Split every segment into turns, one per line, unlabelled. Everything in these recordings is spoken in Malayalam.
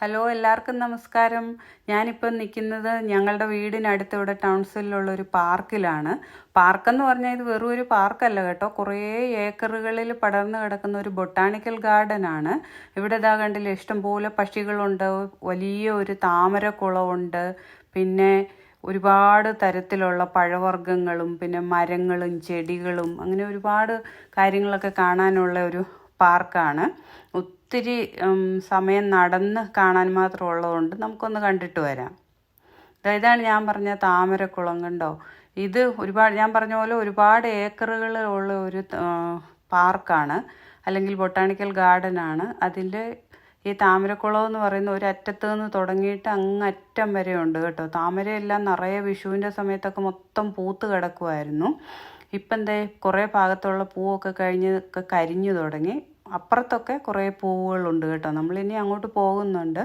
ഹലോ എല്ലാവർക്കും നമസ്കാരം. ഞാനിപ്പം നിൽക്കുന്നത് ഞങ്ങളുടെ വീടിനടുത്ത് ഇവിടെ ടൗൺസിലുള്ള ഒരു പാർക്കിലാണ്. പാർക്കെന്ന് പറഞ്ഞാൽ ഇത് വെറും ഒരു പാർക്കല്ല കേട്ടോ. കുറേ ഏക്കറുകളിൽ പടർന്നു കിടക്കുന്ന ഒരു ബൊട്ടാണിക്കൽ ഗാർഡൻ ആണ് ഇവിടെ ഇതാ കണ്ടില്ല ഇഷ്ടംപോലെ പക്ഷികളുണ്ട്. വലിയ ഒരു താമരക്കുളമുണ്ട്. പിന്നെ ഒരുപാട് തരത്തിലുള്ള പഴവർഗങ്ങളും പിന്നെ മരങ്ങളും ചെടികളും അങ്ങനെ ഒരുപാട് കാര്യങ്ങളൊക്കെ കാണാനുള്ള ഒരു പാർക്കാണ്. ഒത്തിരി സമയം നടന്ന് കാണാൻ മാത്രം ഉള്ളതുകൊണ്ട് നമുക്കൊന്ന് കണ്ടിട്ട് വരാം. ഇതാണ് ഞാൻ പറഞ്ഞ താമരക്കുളം കണ്ടോ? ഇത് ഒരുപാട് ഞാൻ പറഞ്ഞ പോലെ ഒരുപാട് ഏക്കറുകളുള്ള ഒരു പാർക്കാണ്. അല്ലെങ്കിൽ ബൊട്ടാണിക്കൽ ഗാർഡൻ ആണ്. അതിന്റെ ഈ താമരക്കുളം എന്ന് പറയുന്ന ഒരു അറ്റത്ത് നിന്ന് തുടങ്ങിയിട്ട് അങ്ങ് അറ്റം വരെ ഉണ്ട് കേട്ടോ. താമരയെല്ലാം നിറയെ വിഷുവിന്റെ സമയത്തൊക്കെ മൊത്തം പൂത്ത് കിടക്കുമായിരുന്നു ഇപ്പം എന്തേ കുറേ ഭാഗത്തുള്ള പൂവൊക്കെ കഴിഞ്ഞ് കരിഞ്ഞു തുടങ്ങി. അപ്പുറത്തൊക്കെ കുറേ പൂവുകളുണ്ട് കേട്ടോ. നമ്മളിനി അങ്ങോട്ട് പോകുന്നുണ്ട്.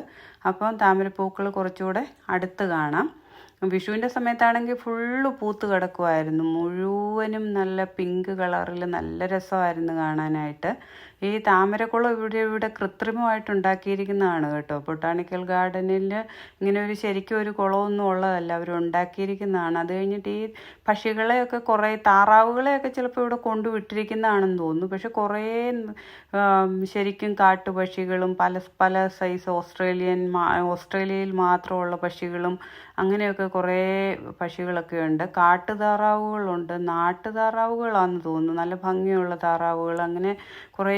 അപ്പം താമരപ്പൂക്കൾ കുറച്ചുകൂടെ അടുത്ത് കാണാം. വിഷുവിന്റെ സമയത്താണെങ്കിൽ ഫുള്ള് പൂത്ത് കിടക്കുമായിരുന്നു മുഴുവനും നല്ല പിങ്ക് കളറിൽ നല്ല രസമായിരുന്നു കാണാനായിട്ട്. ഈ താമരക്കുളം ഇവിടെ ഇവിടെ കൃത്രിമമായിട്ട് ഉണ്ടാക്കിയിരിക്കുന്നതാണ് കേട്ടോ. ബൊട്ടാണിക്കൽ ഗാർഡനിൽ ഇങ്ങനെ ഒരു ശരിക്കും ഒരു കുളമൊന്നും ഉള്ളതല്ല. അവർ ഉണ്ടാക്കിയിരിക്കുന്നതാണ്. അത് കഴിഞ്ഞിട്ട് ഈ പക്ഷികളെയൊക്കെ കുറേ താറാവുകളെയൊക്കെ ചിലപ്പോൾ ഇവിടെ കൊണ്ടുവിട്ടിരിക്കുന്നതാണെന്ന് തോന്നുന്നു. പക്ഷെ കുറേ ശരിക്കും കാട്ടുപക്ഷികളും പല പല സൈസ് ഓസ്ട്രേലിയൻ ഓസ്ട്രേലിയയിൽ മാത്രമുള്ള പക്ഷികളും അങ്ങനെയൊക്കെ കുറേ പക്ഷികളൊക്കെ ഉണ്ട്. കാട്ടു താറാവുകളുണ്ട് നാട്ടു താറാവുകളാണെന്ന് തോന്നുന്നു. നല്ല ഭംഗിയുള്ള താറാവുകൾ. അങ്ങനെ കുറേ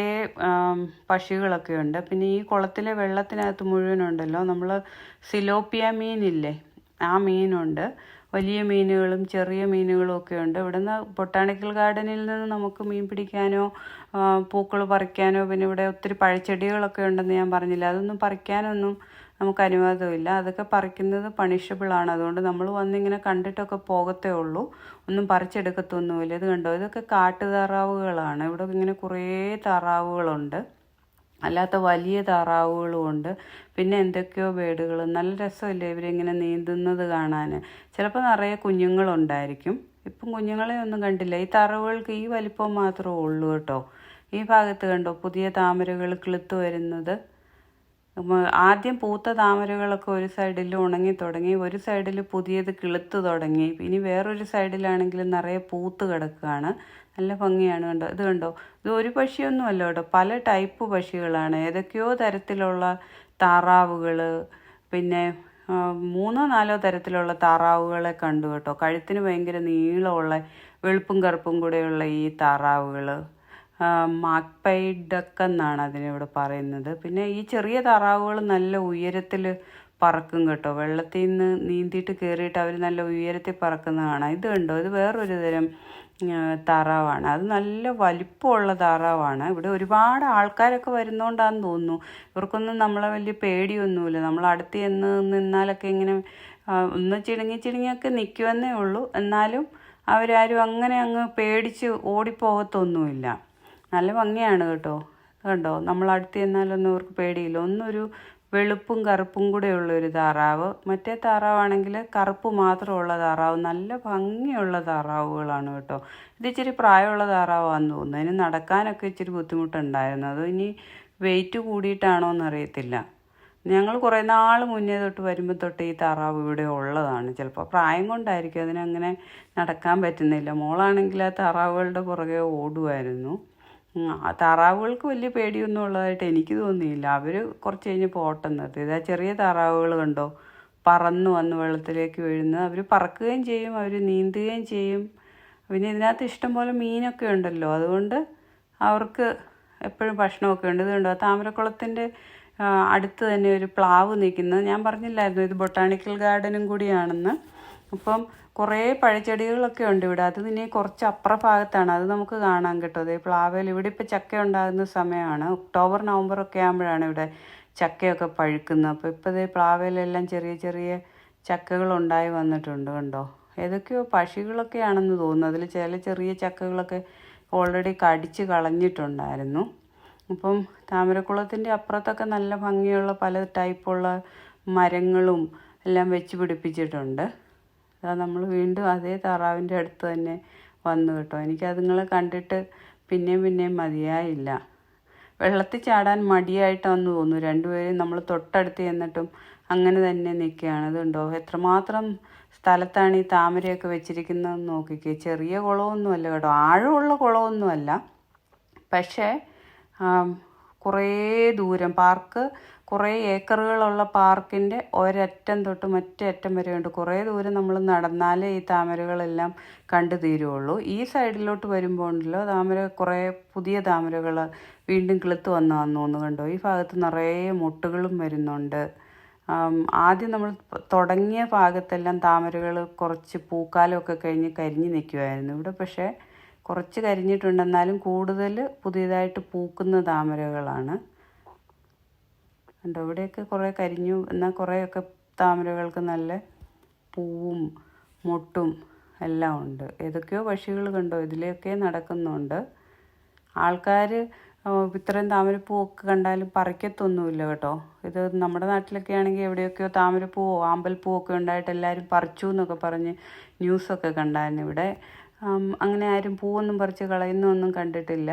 പക്ഷികളൊക്കെ ഉണ്ട്. പിന്നെ ഈ കുളത്തിലെ വെള്ളത്തിനകത്ത് മുഴുവനുണ്ടല്ലോ. നമ്മൾ സിലോപ്പിയ മീനില്ലേ? ആ മീനുണ്ട്. വലിയ മീനുകളും ചെറിയ മീനുകളും ഒക്കെ ഉണ്ട്. ഇവിടുന്ന് ബൊട്ടാണിക്കൽ ഗാർഡനിൽ നിന്ന് നമുക്ക് മീൻ പിടിക്കാനോ പൂക്കൾ പറിക്കാനോ പിന്നെ ഇവിടെ ഒത്തിരി പഴച്ചെടികളൊക്കെ ഉണ്ടെന്ന് ഞാൻ പറഞ്ഞില്ല? അതൊന്നും പറിക്കാനൊന്നും നമുക്ക് അനുവാദമില്ല. അതൊക്കെ പറിക്കുന്നത് പണിഷബിൾ ആണ്. അതുകൊണ്ട് നമ്മൾ വന്നിങ്ങനെ കണ്ടിട്ടൊക്കെ പോകത്തേ ഉള്ളൂ. ഒന്നും പറിച്ചെടുക്കത്തൊന്നുമില്ല. ഇത് കണ്ടോ? ഇതൊക്കെ കാട്ടു താറാവുകളാണ് ഇവിടെ ഇങ്ങനെ കുറേ താറാവുകളുണ്ട്. അല്ലാത്ത വലിയ താറാവുകളും ഉണ്ട്. പിന്നെ എന്തൊക്കെയോ ബേഡുകൾ നല്ല രസമല്ലേ ഇവരിങ്ങനെ നീന്തുന്നത് കാണാൻ ചിലപ്പോൾ നിറയെ കുഞ്ഞുങ്ങളുണ്ടായിരിക്കും. ഇപ്പം കുഞ്ഞുങ്ങളെ ഒന്നും കണ്ടില്ല. ഈ താറാവുകൾക്ക് ഈ വലിപ്പം മാത്രമേ ഉള്ളൂ കേട്ടോ. ഈ ഭാഗത്ത് കണ്ടോ? പുതിയ താമരകൾ കിളുത്ത് വരുന്നത്. ആദ്യം പൂത്ത താമരകളൊക്കെ ഒരു സൈഡിൽ ഉണങ്ങി തുടങ്ങി ഒരു സൈഡിൽ പുതിയത് കിളുത്ത് തുടങ്ങി. ഇനി വേറൊരു സൈഡിലാണെങ്കിൽ നിറയെ പൂത്ത് കിടക്കുകയാണ്. നല്ല ഭംഗിയാണ് കണ്ടോ? ഇത് കണ്ടോ? ഇത് ഒരു പക്ഷിയൊന്നുമല്ല കേട്ടോ. പല ടൈപ്പ് പക്ഷികളാണ്. ഏതൊക്കെയോ തരത്തിലുള്ള താറാവുകൾ പിന്നെ മൂന്നോ നാലോ തരത്തിലുള്ള താറാവുകളെ കണ്ടു കേട്ടോ. കഴുത്തിന് ഭയങ്കര നീളമുള്ള വെളുപ്പും കറുപ്പും കൂടെയുള്ള ഈ താറാവുകൾ മാക്പൈ ഡക്ക് എന്നാണ് അതിനിവിടെ പറയുന്നത്. പിന്നെ ഈ ചെറിയ താറാവുകൾ നല്ല ഉയരത്തിൽ പറക്കും കേട്ടോ. വെള്ളത്തിൽ നിന്ന് നീന്തിയിട്ട് കയറിയിട്ട് അവർ നല്ല ഉയരത്തിൽ പറക്കുന്ന കാണാം. ഇത് കണ്ടോ? ഇത് വേറൊരു തരം താറാവാണ്. അത് നല്ല വലിപ്പമുള്ള താറാവാണ്. ഇവിടെ ഒരുപാട് ആൾക്കാരൊക്കെ വരുന്നോണ്ടാന്ന് തോന്നുന്നു. ഇവർക്കൊന്നും നമ്മളെ വലിയ പേടിയൊന്നുമില്ല. നമ്മൾ അടുത്ത് ചെന്ന് നിന്നാലൊക്കെ ഇങ്ങനെ ഒന്ന് ചിണുങ്ങി ചിണുങ്ങിയൊക്കെ നിൽക്കുമെന്നേ ഉള്ളൂ. എന്നാലും അവരാരും അങ്ങനെ അങ്ങ് പേടിച്ച് ഓടിപ്പോകത്തൊന്നുമില്ല. നല്ല ഭംഗിയാണ് കേട്ടോ. കണ്ടോ? നമ്മൾ അടുത്ത് ചെന്നാലൊന്നും അവർക്ക് പേടിയില്ല. ഒന്നൊരു വെളുപ്പും കറുപ്പും കൂടെയുള്ള ഒരു താറാവ്. മറ്റേ താറാവാണെങ്കിൽ കറുപ്പ് മാത്രമുള്ള താറാവ്. നല്ല ഭംഗിയുള്ള താറാവുകളാണ് കേട്ടോ. ഇത് ഇച്ചിരി പ്രായമുള്ള താറാവാന്ന് തോന്നുന്നു. അതിന് നടക്കാനൊക്കെ ഇച്ചിരി ബുദ്ധിമുട്ടുണ്ടായിരുന്നു. അത് ഇനി വെയിറ്റ് കൂടിയിട്ടാണോ എന്നറിയത്തില്ല. ഞങ്ങൾ കുറേ നാൾ മുന്നേ തൊട്ട് വരുമ്പോൾ തൊട്ട് ഈ താറാവ് ഇവിടെ ഉള്ളതാണ്. ചിലപ്പോൾ പ്രായം കൊണ്ടായിരിക്കും അതിനങ്ങനെ നടക്കാൻ പറ്റുന്നില്ല. മോളാണെങ്കിൽ ആ താറാവുകളുടെ പുറകെ ഓടുമായിരുന്നു താറാവുകൾക്ക് വലിയ പേടിയൊന്നും ഉള്ളതായിട്ട് എനിക്ക് തോന്നിയില്ല. അവർ കുറച്ച് കഴിഞ്ഞ് പോട്ടം നിർത്തി ഇതാ ചെറിയ താറാവുകൾ കണ്ടോ? പറന്ന് വന്ന് വെള്ളത്തിലേക്ക് വീഴുന്നത്. അവർ പറക്കുകയും ചെയ്യും അവർ നീന്തുകയും ചെയ്യും. പിന്നെ ഇതിനകത്ത് ഇഷ്ടം പോലെ മീനൊക്കെ ഉണ്ടല്ലോ. അതുകൊണ്ട് അവർക്ക് എപ്പോഴും ഭക്ഷണമൊക്കെ ഉണ്ട്. ഇതുണ്ടോ താമരക്കുളത്തിന്റെ അടുത്ത് തന്നെ ഒരു പ്ലാവ് നിൽക്കുന്നത്. ഞാൻ പറഞ്ഞില്ലായിരുന്നു ഇത് ബൊട്ടാണിക്കൽ ഗാർഡനും കൂടിയാണെന്ന്. അപ്പം കുറേ പഴച്ചെടികളൊക്കെ ഉണ്ട് ഇവിടെ. അത് ഇനി കുറച്ച് അപ്പുറ ഭാഗത്താണ് അത് നമുക്ക് കാണാൻ കേട്ടോ. അതേ പ്ലാവേൽ ഇവിടെ ഇപ്പോൾ ചക്ക ഉണ്ടാകുന്ന സമയമാണ്. ഒക്ടോബർ നവംബർ ഒക്കെ ആകുമ്പോഴാണ് ഇവിടെ ചക്കയൊക്കെ പഴുക്കുന്നത്. അപ്പോൾ ഇപ്പോൾ ഇതേ പ്ലാവേലെല്ലാം ചെറിയ ചെറിയ ചക്കകളുണ്ടായി വന്നിട്ടുണ്ട് കണ്ടോ? ഏതൊക്കെയോ പക്ഷികളൊക്കെയാണെന്ന് തോന്നുന്നു. അതിൽ ചില ചെറിയ ചക്കകളൊക്കെ ഓൾറെഡി കടിച്ച് കളഞ്ഞിട്ടുണ്ടായിരുന്നു. അപ്പം താമരക്കുളത്തിന്റെ അപ്പുറത്തൊക്കെ നല്ല ഭംഗിയുള്ള പല ടൈപ്പുള്ള മരങ്ങളും എല്ലാം വെച്ച് പിടിപ്പിച്ചിട്ടുണ്ട്. അതാ നമ്മൾ വീണ്ടും അതേ താറാവിന്റെ അടുത്ത് തന്നെ വന്നു കേട്ടോ. എനിക്ക് അതുങ്ങളെ കണ്ടിട്ട് പിന്നെയും പിന്നെയും മതിയായില്ല. വെള്ളത്തിൽ ചാടാൻ മടിയായിട്ടാന്ന് തോന്നുന്നു. രണ്ടുപേരും നമ്മൾ തൊട്ടടുത്ത് ചെന്നിട്ടും അങ്ങനെ തന്നെ നിൽക്കുകയാണ് ഇതുണ്ടോ എത്രമാത്രം സ്ഥലത്താണ് ഈ താമരയൊക്കെ വെച്ചിരിക്കുന്നതെന്ന് നോക്കിക്കേ. ചെറിയ കുളമൊന്നുമല്ല കേട്ടോ. ആഴമുള്ള കുളമൊന്നുമല്ല. പക്ഷേ കുറേ ദൂരം പാർക്ക് കുറേ ഏക്കറുകളുള്ള പാർക്കിന്റെ ഒരറ്റം തൊട്ട് മറ്റേ അറ്റം വരെയുണ്ട്. കുറേ ദൂരം നമ്മൾ നടന്നാലേ ഈ താമരകളെല്ലാം കണ്ടു തീരുള്ളൂ ഈ സൈഡിലോട്ട് വരുമ്പോൾ ഉണ്ടല്ലോ താമര കുറേ പുതിയ താമരകൾ വീണ്ടും കിളുത്ത് വന്നു വന്നു കണ്ടോ. ഈ ഭാഗത്ത് നിറയെ മുട്ടുകളും വരുന്നുണ്ട്. ആദ്യം നമ്മൾ തുടങ്ങിയ ഭാഗത്തെല്ലാം താമരകൾ കുറച്ച് പൂക്കാലമൊക്കെ കഴിഞ്ഞ് കരിഞ്ഞ് നിൽക്കുമായിരുന്നു ഇവിടെ പക്ഷേ കുറച്ച് കരിഞ്ഞിട്ടുണ്ട് എന്നാലും കൂടുതൽ പുതിയതായിട്ട് പൂക്കുന്ന താമരകളാണ്. കണ്ടോ ഇവിടെയൊക്കെ കുറേ കരിഞ്ഞു. എന്നാൽ കുറേയൊക്കെ താമരകൾക്ക് നല്ല പൂവും മൊട്ടും എല്ലാം ഉണ്ട്. ഏതൊക്കെയോ പക്ഷികൾ കണ്ടോ ഇതിലെയൊക്കെ നടക്കുന്നുണ്ട്. ആൾക്കാർ ഇത്രയും താമരപ്പൂവൊക്കെ കണ്ടാലും പറിക്കത്തൊന്നുമില്ല കേട്ടോ. ഇത് നമ്മുടെ നാട്ടിലൊക്കെ ആണെങ്കിൽ എവിടെയൊക്കെയോ താമരപ്പൂവോ ആമ്പൽപ്പൂവൊക്കെ ഉണ്ടായിട്ട് എല്ലാവരും പറിച്ചു എന്നൊക്കെ പറഞ്ഞ് ന്യൂസൊക്കെ കണ്ടായിരുന്നു ഇവിടെ. അങ്ങനെ ആരും പൂവൊന്നും പറിച്ച് കളയുന്നൊന്നും കണ്ടിട്ടില്ല.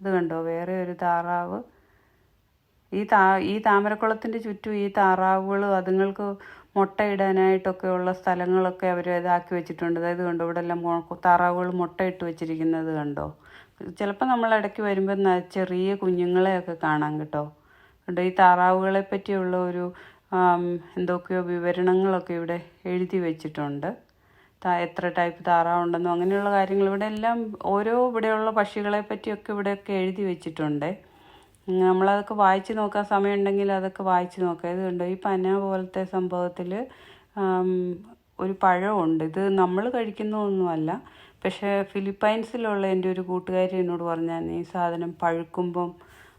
അത് കണ്ടോ? വേറെ ഒരു താറാവ്. ഈ താ ഈ താമരക്കുളത്തിന്റെ ചുറ്റും ഈ താറാവുകൾ അതുങ്ങൾക്ക് മുട്ടയിടാനായിട്ടൊക്കെ ഉള്ള സ്ഥലങ്ങളൊക്കെ അവർ ഇതാക്കി വെച്ചിട്ടുണ്ട്. അതായത് കണ്ടോ ഇവിടെ എല്ലാം താറാവുകൾ മുട്ടയിട്ട് വെച്ചിരിക്കുന്നത് കണ്ടോ? ചിലപ്പോൾ നമ്മൾ ഇടയ്ക്ക് വരുമ്പോൾ ചെറിയ കുഞ്ഞുങ്ങളെയൊക്കെ കാണാം കേട്ടോ. കണ്ടോ ഈ താറാവുകളെ പറ്റിയുള്ള ഒരു എന്തൊക്കെയോ വിവരണങ്ങളൊക്കെ ഇവിടെ എഴുതി വെച്ചിട്ടുണ്ട്. എത്ര ടൈപ്പ് താറാവുണ്ടെന്നോ അങ്ങനെയുള്ള കാര്യങ്ങൾ. ഇവിടെ എല്ലാം ഓരോ ഇവിടെയുള്ള പക്ഷികളെ പറ്റിയൊക്കെ ഇവിടെയൊക്കെ എഴുതി വെച്ചിട്ടുണ്ട്. നമ്മളതൊക്കെ വായിച്ച് നോക്കാൻ സമയമുണ്ടെങ്കിൽ അതൊക്കെ വായിച്ച് നോക്കാം. ഇത് കണ്ടോ ഈ പന പോലത്തെ സംഭവത്തിൽ ഒരു പഴമുണ്ട്. ഇത് നമ്മൾ കഴിക്കുന്നൊന്നുമല്ല പക്ഷേ ഫിലിപ്പൈൻസിലുള്ള എന്റെ ഒരു കൂട്ടുകാരി എന്നോട് പറഞ്ഞാൽ ഈ സാധനം പഴുക്കുമ്പം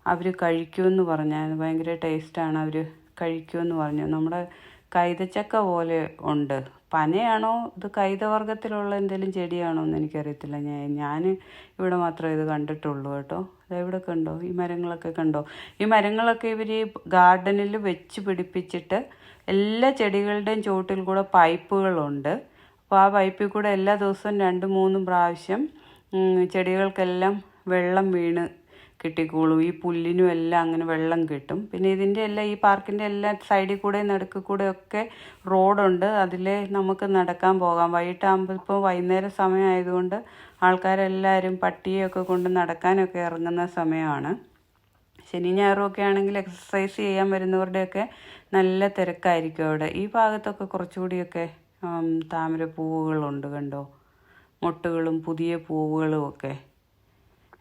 അവർ കഴിക്കുമെന്ന് പറഞ്ഞാൽ ഭയങ്കര ടേസ്റ്റാണ് അവർ കഴിക്കുമെന്ന് പറഞ്ഞു നമ്മുടെ കൈതച്ചക്ക പോലെ ഉണ്ട്. പനയാണോ? ഇത് കൈതവർഗത്തിലുള്ള എന്തെങ്കിലും ചെടിയാണോ എന്ന് എനിക്കറിയത്തില്ല. ഞാൻ ഞാൻ ഇവിടെ മാത്രമേ ഇത് കണ്ടിട്ടുള്ളൂ കേട്ടോ. ഇവിടെ കണ്ടോ? ഈ മരങ്ങളൊക്കെ കണ്ടോ? ഈ മരങ്ങളൊക്കെ ഇവർ ഈ ഗാർഡനിൽ വെച്ച് പിടിപ്പിച്ചിട്ട് എല്ലാ ചെടികളുടെയും ചുവട്ടിൽ കൂടെ പൈപ്പുകളുണ്ട്. അപ്പോൾ ആ പൈപ്പിൽ കൂടെ എല്ലാ ദിവസവും രണ്ട് മൂന്നും പ്രാവശ്യം ചെടികൾക്കെല്ലാം വെള്ളം വീണ് കിട്ടിക്കോളും. ഈ പുല്ലിനും എല്ലാം അങ്ങനെ വെള്ളം കിട്ടും. പിന്നെ ഇതിന്റെ എല്ലാം ഈ പാർക്കിന്റെ എല്ലാ സൈഡിൽ കൂടെ നടുക്ക് കൂടെ ഒക്കെ റോഡുണ്ട്. അതിലേ നമുക്ക് നടക്കാൻ പോകാം. വൈകിട്ടാകുമ്പോൾ ഇപ്പോൾ വൈകുന്നേരം സമയമായതുകൊണ്ട് ആൾക്കാരെല്ലാവരും പട്ടിയൊക്കെ കൊണ്ട് നടക്കാനൊക്കെ ഇറങ്ങുന്ന സമയമാണ്. ശനി ഞായറും ഒക്കെ ആണെങ്കിൽ എക്സസൈസ് ചെയ്യാൻ വരുന്നവരുടെയൊക്കെ നല്ല തിരക്കായിരിക്കും അവിടെ. ഈ ഭാഗത്തൊക്കെ കുറച്ചുകൂടിയൊക്കെ താമര പൂവുകളുണ്ട് കണ്ടോ? മുട്ടുകളും പുതിയ പൂവുകളും ഒക്കെ.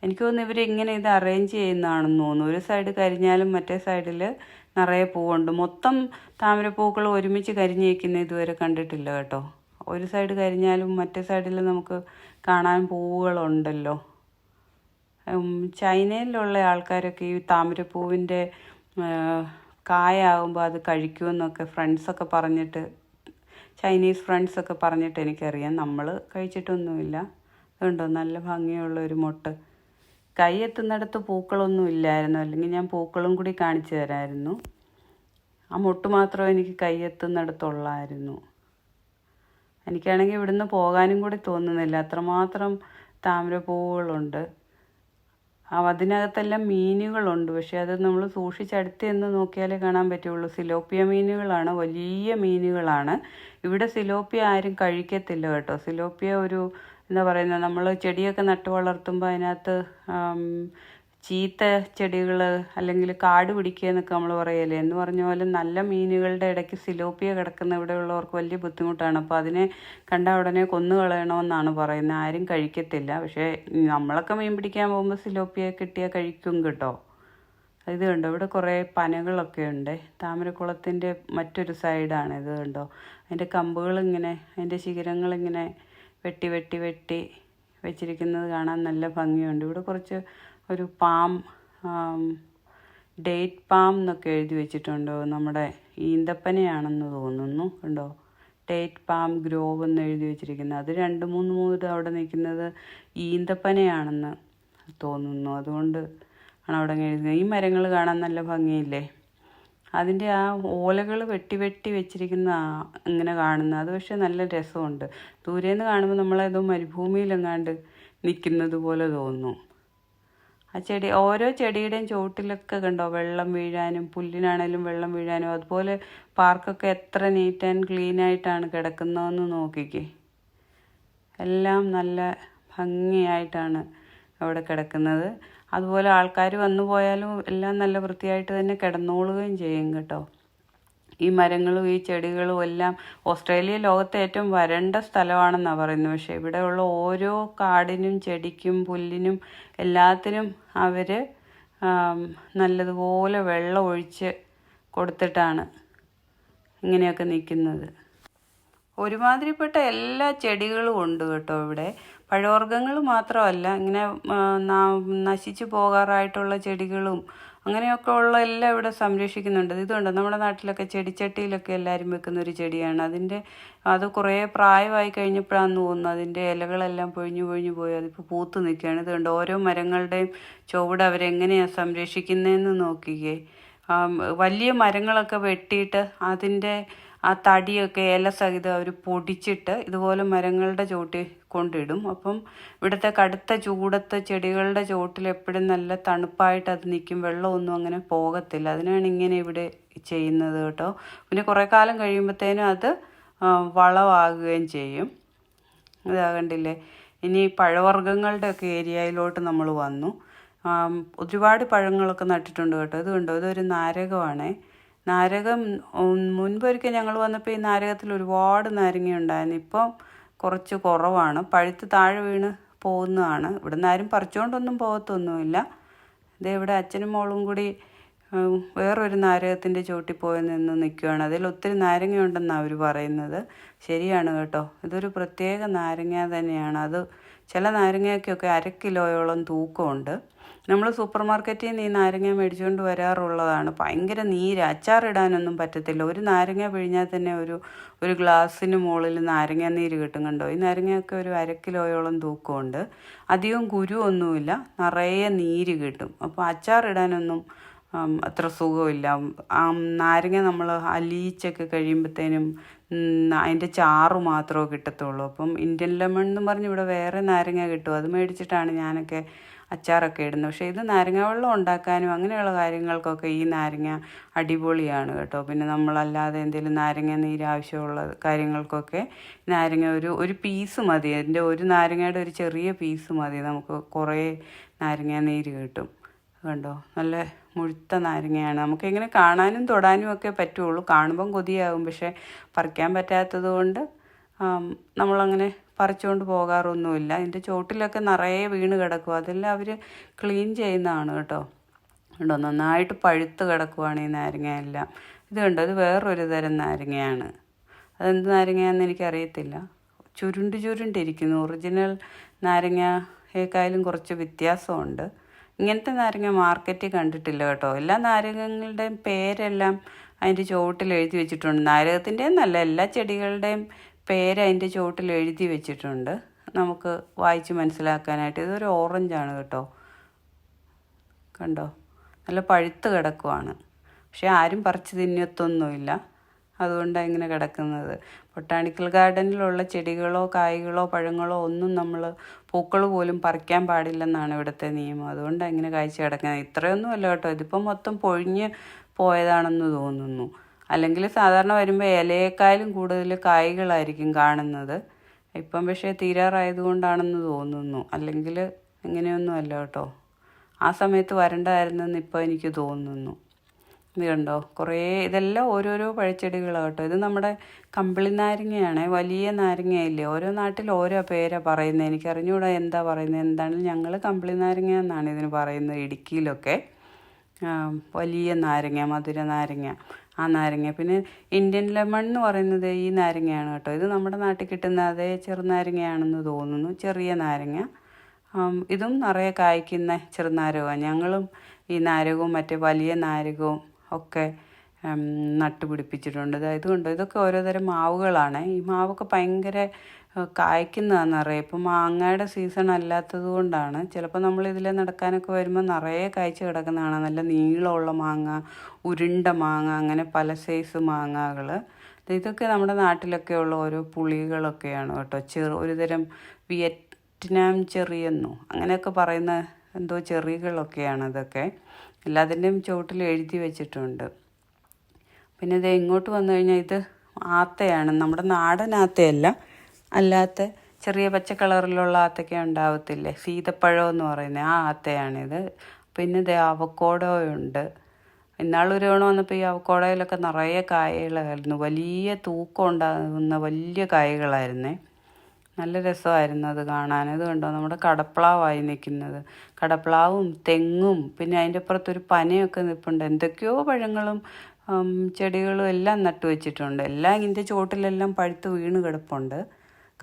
എനിക്ക് തോന്നുന്നു ഇവർ ഇങ്ങനെ ഇത് അറേഞ്ച് ചെയ്യുന്നതാണെന്ന് തോന്നുന്നു. ഒരു സൈഡ് കരിഞ്ഞാലും മറ്റേ സൈഡിൽ നിറയെ പൂവുണ്ട്. മൊത്തം താമരപ്പൂക്കൾ ഒരുമിച്ച് കരിഞ്ഞേക്കുന്ന ഇതുവരെ കണ്ടിട്ടില്ല കേട്ടോ. ഒരു സൈഡ് കരിഞ്ഞാലും മറ്റേ സൈഡിൽ നമുക്ക് കാണാൻ പൂവുകളുണ്ടല്ലോ. ചൈനയിലുള്ള ആൾക്കാരൊക്കെ ഈ താമരപ്പൂവിന്റെ കായാകുമ്പോൾ അത് കഴിക്കുമെന്നൊക്കെ ഫ്രണ്ട്സൊക്കെ പറഞ്ഞിട്ട് ചൈനീസ് ഫ്രണ്ട്സൊക്കെ പറഞ്ഞിട്ട് എനിക്കറിയാം. നമ്മൾ കഴിച്ചിട്ടൊന്നുമില്ല. അതുണ്ടോ നല്ല ഭംഗിയുള്ള ഒരു മൊട്ട്. കൈ എത്തുന്നിടത്ത് പൂക്കളൊന്നും ഇല്ലായിരുന്നു. അല്ലെങ്കിൽ ഞാൻ പൂക്കളും കൂടി കാണിച്ചു തരായിരുന്നു. ആ മുട്ട് മാത്രം എനിക്ക് കൈ എത്തുന്നിടത്തുള്ളായിരുന്നു എനിക്കാണെങ്കിൽ ഇവിടുന്ന് പോകാനും കൂടി തോന്നുന്നില്ല. അത്രമാത്രം താമരപ്പൂവുകളുണ്ട്. ആ അതിനകത്തെല്ലാം മീനുകളുണ്ട്. പക്ഷേ അത് നമ്മൾ സൂക്ഷിച്ചടുത്ത് എന്ന് നോക്കിയാലേ കാണാൻ പറ്റുള്ളൂ. സിലോപ്പിയ മീനുകളാണ് വലിയ മീനുകളാണ്. ഇവിടെ സിലോപ്പിയ ആരും കഴിക്കത്തില്ല കേട്ടോ. സിലോപ്പിയ ഒരു എന്താ പറയുന്നത് നമ്മൾ ചെടിയൊക്കെ നട്ടു വളർത്തുമ്പോൾ അതിനകത്ത് ചീത്ത ചെടികൾ അല്ലെങ്കിൽ കാട് പിടിക്കുക എന്നൊക്കെ നമ്മൾ പറയല്ലേ? എന്ന് പറഞ്ഞ പോലെ നല്ല മീനുകളുടെ ഇടയ്ക്ക് സിലോപ്പിയ കിടക്കുന്ന ഇവിടെയുള്ളവർക്ക് വലിയ ബുദ്ധിമുട്ടാണ്. അപ്പോൾ അതിനെ കണ്ട ഉടനെ കൊന്നു കളയണമെന്നാണ് പറയുന്നത്. ആരും കഴിക്കത്തില്ല. പക്ഷേ നമ്മളൊക്കെ മീൻ പിടിക്കാൻ പോകുമ്പോൾ സിലോപ്പിയ കിട്ടിയാൽ കഴിക്കും കേട്ടോ. ഇത് കണ്ടോ? ഇവിടെ കുറേ പനകളൊക്കെ ഉണ്ട്. താമരക്കുളത്തിന്റെ മറ്റൊരു സൈഡാണ് ഇത് കണ്ടോ? അതിന്റെ കമ്പുകൾ ഇങ്ങനെ അതിന്റെ ശിഖരങ്ങളിങ്ങനെ വെട്ടി വെട്ടി വെട്ടി വെച്ചിരിക്കുന്നത് കാണാൻ നല്ല ഭംഗിയുണ്ട്. ഇവിടെ കുറച്ച് ഒരു പാം ഡേറ്റ് പാം എന്നൊക്കെ എഴുതി വെച്ചിട്ടുണ്ടോ. നമ്മുടെ ഈന്തപ്പനയാണെന്ന് തോന്നുന്നു ഉണ്ടോ ഡേറ്റ് പാം ഗ്രോവ് എന്ന് എഴുതി വെച്ചിരിക്കുന്നത്. അത് രണ്ട് മൂന്ന് മൂന്ന് അവിടെ നിൽക്കുന്നത് ഈന്തപ്പനയാണെന്ന് തോന്നുന്നു. അതുകൊണ്ട് ആണ് അവിടെ എഴുതുന്നത് ഈ മരങ്ങൾ കാണാൻ നല്ല ഭംഗിയില്ലേ? അതിന്റെ ആ ഓലകൾ വെട്ടി വെട്ടി വെച്ചിരിക്കുന്ന ഇങ്ങനെ കാണുന്നത് അത് പക്ഷേ നല്ല രസമുണ്ട്. ദൂരേന്ന് കാണുമ്പോൾ നമ്മളേതോ മരുഭൂമിയിലെങ്ങാണ്ട് നിൽക്കുന്നത് പോലെ തോന്നുന്നു ആ ചെടി ഓരോ ചെടിയുടെയും ചുവട്ടിലൊക്കെ കണ്ടോ? വെള്ളം വീഴാനും പുല്ലിനാണേലും വെള്ളം വീഴാനും അതുപോലെ പാർക്കൊക്കെ എത്ര നീറ്റ് ആൻഡ് ക്ലീൻ ആയിട്ടാണ് കിടക്കുന്നതെന്ന് നോക്കിക്കേ. എല്ലാം നല്ല ഭംഗിയായിട്ടാണ് അവിടെ കിടക്കുന്നത്. അതുപോലെ ആൾക്കാർ വന്നു പോയാലും എല്ലാം നല്ല വൃത്തിയായിട്ട് തന്നെ കിടന്നോളുകയും ചെയ്യും കേട്ടോ. ഈ മരങ്ങളും ഈ ചെടികളും എല്ലാം ഓസ്ട്രേലിയ ലോകത്തെ ഏറ്റവും വരണ്ട സ്ഥലമാണെന്നാണ് പറയുന്നത്. പക്ഷേ ഇവിടെയുള്ള ഓരോ കാടിനും ചെടിക്കും പുല്ലിനും എല്ലാത്തിനും അവർ നല്ലതുപോലെ വെള്ളം ഒഴിച്ച് കൊടുത്തിട്ടാണ് ഇങ്ങനെയൊക്കെ നിൽക്കുന്നത്. ഒരുമാതിരിപ്പെട്ട എല്ലാ ചെടികളും ഉണ്ട് കേട്ടോ ഇവിടെ. പഴവർഗങ്ങൾ മാത്രമല്ല ഇങ്ങനെ നശിച്ചു പോകാറായിട്ടുള്ള ചെടികളും അങ്ങനെയൊക്കെ ഉള്ള എല്ലാം ഇവിടെ സംരക്ഷിക്കുന്നുണ്ട്. ഇതുണ്ട് നമ്മുടെ നാട്ടിലൊക്കെ ചെടിച്ചട്ടിയിലൊക്കെ എല്ലാവരും വെക്കുന്ന ഒരു ചെടിയാണ്. അതിന്റെ അത് കുറേ പ്രായമായി കഴിഞ്ഞപ്പോഴാണെന്ന് തോന്നുന്നു അതിന്റെ ഇലകളെല്ലാം പൊഴിഞ്ഞു പൊഴിഞ്ഞു പോയി. അതിപ്പോൾ പൂത്ത് നിൽക്കുകയാണ്. ഇതുണ്ട് ഓരോ മരങ്ങളുടെയും ചുവട് അവരെങ്ങനെയാണ് സംരക്ഷിക്കുന്നതെന്ന് നോക്കിക്കേ. വലിയ മരങ്ങളൊക്കെ വെട്ടിയിട്ട് അതിന്റെ ആ തടിയൊക്കെ ഇല സഹിതം അവർ പൊടിച്ചിട്ട് ഇതുപോലെ മരങ്ങളുടെ ചോട്ടിൽ കൊണ്ടിടും. അപ്പം ഇവിടുത്തെ കടുത്ത ചൂടത്ത് ചെടികളുടെ ചോട്ടിൽ എപ്പോഴും നല്ല തണുപ്പായിട്ട് അത് നിൽക്കും. വെള്ളമൊന്നും അങ്ങനെ പോകത്തില്ല. അതിനാണ് ഇങ്ങനെ ഇവിടെ ചെയ്യുന്നത് കേട്ടോ. പിന്നെ കുറേ കാലം കഴിയുമ്പോഴത്തേനും അത് വളമാകുകയും ചെയ്യും. ഇതാ കണ്ടില്ലേ? ഇനി പഴവർഗങ്ങളുടെ ഒക്കെ ഏരിയയിലോട്ട് നമ്മൾ വന്നു. ഒരുപാട് പഴങ്ങളൊക്കെ നട്ടിട്ടുണ്ട് കേട്ടോ. ഇത് കണ്ടോ? ഇതൊരു നാരകമാണേ. നാരകം മുൻപൊരിക്കൽ ഞങ്ങൾ വന്നപ്പോൾ ഈ നാരകത്തിൽ ഒരുപാട് നാരങ്ങ ഉണ്ടായിരുന്നു. ഇപ്പം കുറച്ച് കുറവാണ്. പഴുത്ത് താഴെ വീണ് പോകുന്നതാണ്. ഇവിടുന്ന് ആരും പറിച്ചുകൊണ്ടൊന്നും പോകത്തൊന്നുമില്ല. ഇത് ഇവിടെ അച്ഛനും മോളും കൂടി വേറൊരു നാരകത്തിന്റെ ചോട്ടിൽ പോയി നിന്ന് നിൽക്കുകയാണ് അതിൽ ഒത്തിരി നാരങ്ങയുണ്ടെന്നാണ് അവർ പറയുന്നത്. ശരിയാണ് കേട്ടോ. ഇതൊരു പ്രത്യേക നാരങ്ങ തന്നെയാണ്. അത് ചില നാരങ്ങയ്ക്കൊക്കെ അര കിലോയോളം തൂക്കമുണ്ട്. നമ്മൾ സൂപ്പർ മാർക്കറ്റിൽ നിന്ന് ഈ നാരങ്ങ മേടിച്ചുകൊണ്ട് വരാറുള്ളതാണ്. ഭയങ്കര നീര് അച്ചാറിടാനൊന്നും പറ്റത്തില്ല. ഒരു നാരങ്ങ പിഴിഞ്ഞാൽ തന്നെ ഒരു ഒരു ഗ്ലാസ്സിന് മുകളിൽ നാരങ്ങ നീര് കിട്ടും കണ്ടോ? ഈ നാരങ്ങയൊക്കെ ഒരു അര കിലോയോളം തൂക്കമുണ്ട്. അധികം കുരുവൊന്നുമില്ല. നിറയെ നീര് കിട്ടും. അപ്പോൾ അച്ചാറിടാനൊന്നും അത്ര സുഖമില്ല. ആ നാരങ്ങ നമ്മൾ അലിയിച്ചൊക്കെ കഴിയുമ്പോഴത്തേനും അതിന്റെ ചാറ് മാത്രമേ കിട്ടത്തുള്ളൂ. അപ്പം ഇന്ത്യൻ ലെമൺ എന്ന് പറഞ്ഞ് ഇവിടെ വേറെ നാരങ്ങ കിട്ടും. അത് മേടിച്ചിട്ടാണ് ഞാനൊക്കെ അച്ചാറൊക്കെ ഇടുന്നത്. പക്ഷേ ഇത് നാരങ്ങ വെള്ളം ഉണ്ടാക്കാനും അങ്ങനെയുള്ള കാര്യങ്ങൾക്കൊക്കെ ഈ നാരങ്ങ അടിപൊളിയാണ് കേട്ടോ. പിന്നെ നമ്മളല്ലാതെ എന്തെങ്കിലും നാരങ്ങ നീര് ആവശ്യമുള്ള കാര്യങ്ങൾക്കൊക്കെ നാരങ്ങ ഒരു ഒരു പീസ് മതി. അതിന്റെ ഒരു നാരങ്ങയുടെ ഒരു ചെറിയ പീസ് മതി. നമുക്ക് കുറേ നാരങ്ങ നീര് കിട്ടും. കണ്ടോ? നല്ല മുഴുത്ത നാരങ്ങയാണ്. നമുക്ക് ഇങ്ങനെ കാണാനും തൊടാനും ഒക്കെ പറ്റുള്ളൂ. കാണുമ്പം കൊതിയാകും. പക്ഷേ പറിക്കാൻ പറ്റാത്തത് കൊണ്ട് നമ്മളങ്ങനെ പറിച്ചുകൊണ്ട് പോകാറൊന്നുമില്ല. അതിന്റെ ചോട്ടിലൊക്കെ നിറയെ വീണ് കിടക്കും. അതെല്ലാം അവർ ക്ലീൻ ചെയ്യുന്നതാണ് കേട്ടോ. കണ്ടോ? നന്നായിട്ട് പഴുത്ത് കിടക്കുവാണ് ഈ നാരങ്ങ എല്ലാം ഇത് കണ്ടോ? ഇത് വേറൊരു തരം നാരങ്ങയാണ്. അതെന്ത് നാരങ്ങയാണെന്ന് എനിക്കറിയത്തില്ല. ചുരുണ്ട് ചുരുണ്ടിരിക്കുന്നു. ഒറിജിനൽ നാരങ്ങയേക്കാളും കുറച്ച് വ്യത്യാസമുണ്ട്. ഇങ്ങനത്തെ നാരങ്ങ മാർക്കറ്റിൽ കണ്ടിട്ടില്ല കേട്ടോ. എല്ലാ നാരകങ്ങളുടെയും പേരെല്ലാം അതിന്റെ ചുവട്ടിൽ എഴുതി വെച്ചിട്ടുണ്ട്. നാരകത്തിന്റെ നല്ല എല്ലാ ചെടികളുടെയും പേര് അതിന്റെ ചുവട്ടിൽ എഴുതി വെച്ചിട്ടുണ്ട്. നമുക്ക് വായിച്ച് മനസ്സിലാക്കാനായിട്ട്. ഇതൊരു ആണ് കേട്ടോ. കണ്ടോ? നല്ല പഴുത്ത് കിടക്കുവാണ്. പക്ഷെ ആരും പറിച്ച് തിന്നത്തൊന്നുമില്ല. അതുകൊണ്ടാണ് ഇങ്ങനെ കിടക്കുന്നത്. ബൊട്ടാണിക്കൽ ഗാർഡനിലുള്ള ചെടികളോ കായ്കളോ പഴങ്ങളോ ഒന്നും നമ്മൾ പൂക്കൾ പോലും പറിക്കാൻ പാടില്ലെന്നാണ് ഇവിടുത്തെ നിയമം. അതുകൊണ്ടാണ് ഇങ്ങനെ കാഴ്ച കിടക്കുന്നത്. ഇത്രയൊന്നും അല്ല കേട്ടോ. ഇതിപ്പം മൊത്തം പൊഴിഞ്ഞ് പോയതാണെന്ന് തോന്നുന്നു. അല്ലെങ്കിൽ സാധാരണ വരുമ്പോൾ ഇലയേക്കാളും കൂടുതൽ കായ്കളായിരിക്കും കാണുന്നത്. ഇപ്പം പക്ഷേ തീരാറായതുകൊണ്ടാണെന്ന് തോന്നുന്നു. അല്ലെങ്കിൽ ഇങ്ങനെയൊന്നും അല്ല കേട്ടോ. ആ സമയത്ത് വരണ്ടായിരുന്നെന്ന് ഇപ്പോൾ എനിക്ക് തോന്നുന്നു. ഇത് കണ്ടോ? കുറേ ഇതെല്ലാം ഓരോരോ പഴച്ചെടികളാണ് കേട്ടോ. ഇത് നമ്മുടെ കമ്പിളി നാരങ്ങയാണ്. വലിയ നാരങ്ങയില്ലേ? ഓരോ നാട്ടിൽ ഓരോ പേരാണ് പറയുന്നത്. എനിക്കറിഞ്ഞുകൂടാ എന്താ പറയുന്നത്. എന്താണ് ഞങ്ങൾ കമ്പിളി നാരങ്ങ എന്നാണ് ഇതിന് പറയുന്നത് ഇടുക്കിയിലൊക്കെ. വലിയ നാരങ്ങ മധുര നാരങ്ങ. ആ നാരങ്ങ. പിന്നെ ഇന്ത്യൻ ലെമൺ എന്ന് പറയുന്നത് ഈ നാരങ്ങയാണ് കേട്ടോ. ഇത് നമ്മുടെ നാട്ടിൽ കിട്ടുന്ന അതേ ചെറുനാരങ്ങയാണെന്ന് തോന്നുന്നു. ചെറിയ നാരങ്ങ. ഇതും നിറയെ കായ്ക്കുന്ന ചെറുനാരകമാണ് ഞങ്ങളും ഈ നാരകവും മറ്റേ വലിയ നാരകവും ഒക്കെ നട്ടുപിടിപ്പിച്ചിട്ടുണ്ട്. അതായത് കൊണ്ട് ഇതൊക്കെ ഓരോതരം മാവുകളാണ്. ഈ മാവൊക്കെ ഭയങ്കര കായ്ക്കുന്നതാണ് നിറയെ. ഇപ്പം മാങ്ങയുടെ സീസൺ അല്ലാത്തത് കൊണ്ടാണ്. ചിലപ്പോൾ നമ്മൾ ഇതിൽ നടക്കാനൊക്കെ വരുമ്പോൾ നിറയെ കായ്ച്ച് കിടക്കുന്നതാണ് നല്ല നീളമുള്ള മാങ്ങ ഉരുണ്ട മാങ്ങ അങ്ങനെ പല സൈസ് മാങ്ങകൾ ഇതൊക്കെ നമ്മുടെ നാട്ടിലൊക്കെ ഉള്ള ഓരോ പുളികളൊക്കെയാണ് കേട്ടോ. ചെറു ഒരുതരം വിയറ്റ്നാം ചെറിയെന്നോ അങ്ങനെയൊക്കെ പറയുന്ന എന്തോ ചെറികളൊക്കെയാണ് അതൊക്കെ എല്ലാത്തിന്റെയും ചുവട്ടിൽ എഴുതി വെച്ചിട്ടുണ്ട്. പിന്നെ ഇത് ഇങ്ങോട്ട് വന്നു കഴിഞ്ഞാൽ ഇത് ആത്തയാണ്. നമ്മുടെ നാടൻ ആത്തയല്ല. അല്ലാത്ത ചെറിയ പച്ച കളറിലുള്ള ആത്തക്ക ഉണ്ടാവത്തില്ലേ? സീതപ്പഴം എന്ന് പറയുന്നത് ആ ആത്തയാണിത്. പിന്നെ ഇത് അവക്കോടോ ഉണ്ട് ഇന്നാളൊരു തവണ വന്നപ്പോൾ ഈ അവക്കോടയിലൊക്കെ നിറയെ കായകളായിരുന്നു. വലിയ തൂക്കം ഉണ്ടാകുന്ന വലിയ കായകളായിരുന്നേ. നല്ല രസമായിരുന്നു അത് കാണാൻ. അത് കണ്ടോ? നമ്മുടെ കടപ്ലാവായി നിൽക്കുന്നത്. കടപ്ലാവും തെങ്ങും പിന്നെ അതിന്റെ അപ്പുറത്തൊരു പനയൊക്കെ നിൽപ്പുണ്ട്. എന്തൊക്കെയോ പഴങ്ങളും ചെടികളും എല്ലാം നട്ടു വെച്ചിട്ടുണ്ട് എല്ലാം ഇതിന്റെ ചുവട്ടിലെല്ലാം പഴുത്ത് വീണ് കിടപ്പുണ്ട്.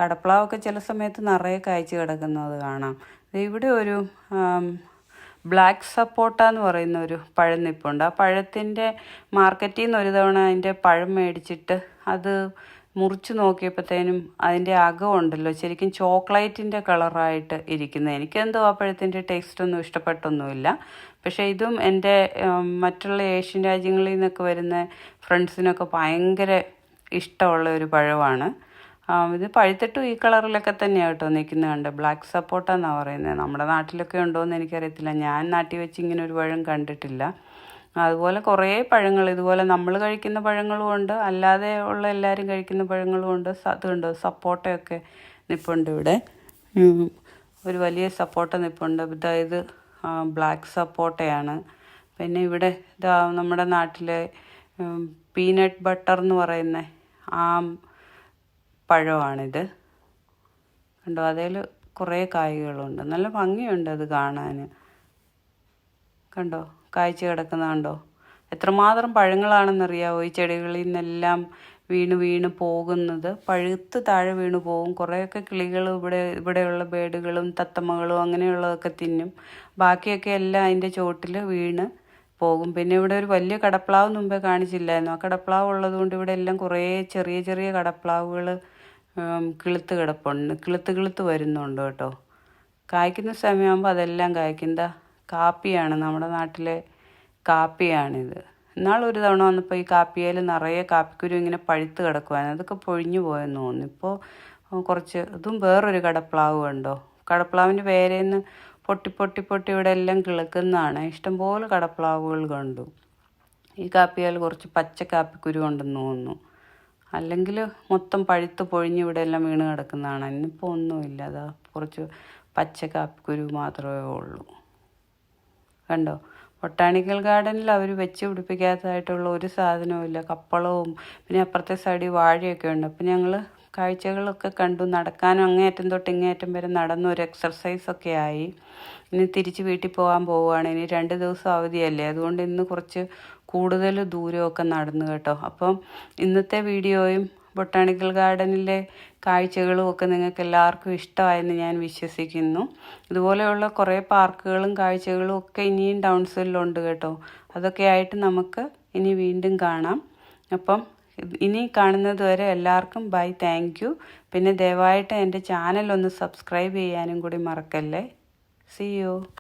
കടപ്ലാവൊക്കെ ചില സമയത്ത് നിറയെ കായ്ച്ച് കിടക്കുന്നത് കാണാം. ഇവിടെ ഒരു ബ്ലാക്ക് സപ്പോട്ട എന്ന് പറയുന്ന ഒരു പഴം നിപ്പുണ്ട്. ആ പഴത്തിന്റെ മാർക്കറ്റിൽ നിന്ന് ഒരു തവണ അതിന്റെ പഴം മേടിച്ചിട്ട് അത് മുറിച്ച് നോക്കിയപ്പോഴത്തേനും അതിന്റെ അകം ഉണ്ടല്ലോ ശരിക്കും ചോക്ലേറ്റിന്റെ കളറായിട്ട് ഇരിക്കുന്നത്. എനിക്കെന്തോ ആ പഴത്തിന്റെ ടേസ്റ്റ് ഒന്നും ഇഷ്ടപ്പെട്ടൊന്നുമില്ല. പക്ഷേ ഇതും എന്റെ മറ്റുള്ള ഏഷ്യൻ രാജ്യങ്ങളിൽ നിന്നൊക്കെ വരുന്ന ഫ്രണ്ട്സിനൊക്കെ ഭയങ്കര ഇഷ്ടമുള്ള ഒരു പഴമാണ്. ഇത് പഴുത്തിട്ടും ഈ കളറിലൊക്കെ തന്നെയാണ് കേട്ടോ നിൽക്കുന്നത് കണ്ട്. ബ്ലാക്ക് സപ്പോട്ട എന്നാണ് പറയുന്നത് നമ്മുടെ നാട്ടിലൊക്കെ ഉണ്ടോ എന്ന് എനിക്കറിയത്തില്ല. ഞാൻ നാട്ടിൽ വെച്ച് ഇങ്ങനെ ഒരു പഴം കണ്ടിട്ടില്ല. അതുപോലെ കുറേ പഴങ്ങൾ ഇതുപോലെ നമ്മൾ കഴിക്കുന്ന പഴങ്ങളും ഉണ്ട്. അല്ലാതെ ഉള്ള എല്ലാവരും കഴിക്കുന്ന പഴങ്ങളും ഉണ്ട്. അതുണ്ട് സപ്പോട്ടയൊക്കെ നിൽപ്പുണ്ട് ഇവിടെ. ഒരു വലിയ സപ്പോട്ട നിൽപ്പുണ്ട് ഇതായത് ബ്ലാക്ക് സപ്പോട്ടയാണ്. പിന്നെ ഇവിടെ ഇതാ നമ്മുടെ നാട്ടിലെ പീനട്ട് ബട്ടർ എന്ന് പറയുന്ന. ആ പഴമാണിത്. കണ്ടോ അതിൽ കുറേ കായ്കളുണ്ട്. നല്ല ഭംഗിയുണ്ട് അത് കാണാൻ കണ്ടോ കായ്ച്ച് കിടക്കുന്ന കണ്ടോ? എത്രമാത്രം പഴങ്ങളാണെന്നറിയാവോ? ഈ ചെടികളിൽ നിന്നെല്ലാം വീണ് വീണ് പോകുന്നത്. പഴുത്ത് താഴെ വീണ് പോകും. കുറേയൊക്കെ കിളികൾ ഇവിടെ ഇവിടെയുള്ള ബേഡുകളും തത്തമ്മകളും അങ്ങനെയുള്ളതൊക്കെ തിന്നും. ബാക്കിയൊക്കെ എല്ലാം അതിന്റെ ചോട്ടിൽ വീണ് പോകും. പിന്നെ ഇവിടെ ഒരു വലിയ കടപ്ലാവ് മുമ്പേ കാണിച്ചില്ലായിരുന്നു. ആ കടപ്ലാവ് ഉള്ളതുകൊണ്ട് ഇവിടെ എല്ലാം കുറേ ചെറിയ ചെറിയ കടപ്ലാവുകൾ കിളുത്ത് കിടപ്പുണ്ട്. കിളുത്ത് കിളുത്ത് വരുന്നുണ്ട് കേട്ടോ. കായ്ക്കുന്ന സമയമാകുമ്പോൾ അതെല്ലാം കായ്ക്കുന്ന കാപ്പിയാണ്. നമ്മുടെ നാട്ടിലെ കാപ്പിയാണിത്. ഒരു തവണ വന്നപ്പോൾ ഈ കാപ്പിയിൽ നിറയെ കാപ്പിക്കുരു ഇങ്ങനെ പഴുത്ത് കിടക്കുവാണ് അതൊക്കെ പൊഴിഞ്ഞു പോയെന്ന് തോന്നുന്നു. ഇപ്പോൾ കുറച്ച് ഇതും വേറൊരു കടപ്ലാവ് കണ്ടോ? കടപ്ലാവിന്റെ പേരേന്ന് പൊട്ടി പൊട്ടി പൊട്ടി ഇവിടെ എല്ലാം കിളുക്കുന്നതാണ്. ഇഷ്ടംപോലെ കടപ്ലാവുകൾ കണ്ടു. ഈ കാപ്പിയാൽ കുറച്ച് പച്ച കാപ്പിക്കുരു ഉണ്ടെന്ന് തോന്നുന്നു. അല്ലെങ്കിൽ മൊത്തം പഴുത്ത് പൊഴിഞ്ഞ് ഇവിടെ എല്ലാം വീണ് കിടക്കുന്നതാണ്. ഇന്നിപ്പോൾ ഒന്നുമില്ല. അതാ കുറച്ച് പച്ച കാപ്പിക്കുരു മാത്രമേ ഉള്ളൂ. കണ്ടോ? ബൊട്ടാണിക്കൽ ഗാർഡനിൽ അവർ വെച്ച് പിടിപ്പിക്കാത്തതായിട്ടുള്ള ഒരു സാധനവും ഇല്ല. കപ്പളവും പിന്നെ അപ്പുറത്തെ സൈഡിൽ വാഴയൊക്കെ ഉണ്ട്. അപ്പം ഞങ്ങൾ കാഴ്ചകളൊക്കെ കണ്ടു. നടക്കാനും അങ്ങേയറ്റം തൊട്ട് ഇങ്ങേയറ്റം വരെ നടന്ന. ഒരു എക്സർസൈസൊക്കെ ആയി. ഇനി തിരിച്ച് വീട്ടിൽ പോകാൻ പോവുകയാണ്. ഇനി രണ്ട് ദിവസം അവധിയല്ലേ. അതുകൊണ്ട് ഇന്ന് കുറച്ച് കൂടുതൽ ദൂരമൊക്കെ നടന്നു കേട്ടോ. അപ്പം ഇന്നത്തെ വീഡിയോയും ബൊട്ടാണിക്കൽ ഗാർഡനിലെ കാഴ്ചകളും ഒക്കെ നിങ്ങൾക്ക് എല്ലാവർക്കും ഇഷ്ടമായെന്ന് ഞാൻ വിശ്വസിക്കുന്നു. ഇതുപോലെയുള്ള കുറേ പാർക്കുകളും കാഴ്ചകളും ഒക്കെ ഇനിയും ടൗൺസിലുണ്ട് കേട്ടോ. അതൊക്കെ ആയിട്ട് നമുക്ക് ഇനി വീണ്ടും കാണാം. അപ്പം ഇനി കാണുന്നത് വരെ എല്ലാവർക്കും ബൈ താങ്ക് യു. പിന്നെ ദയവായിട്ട് എന്റെ ചാനൽ ഒന്ന് സബ്സ്ക്രൈബ് ചെയ്യാനും കൂടി മറക്കല്ലേ. C U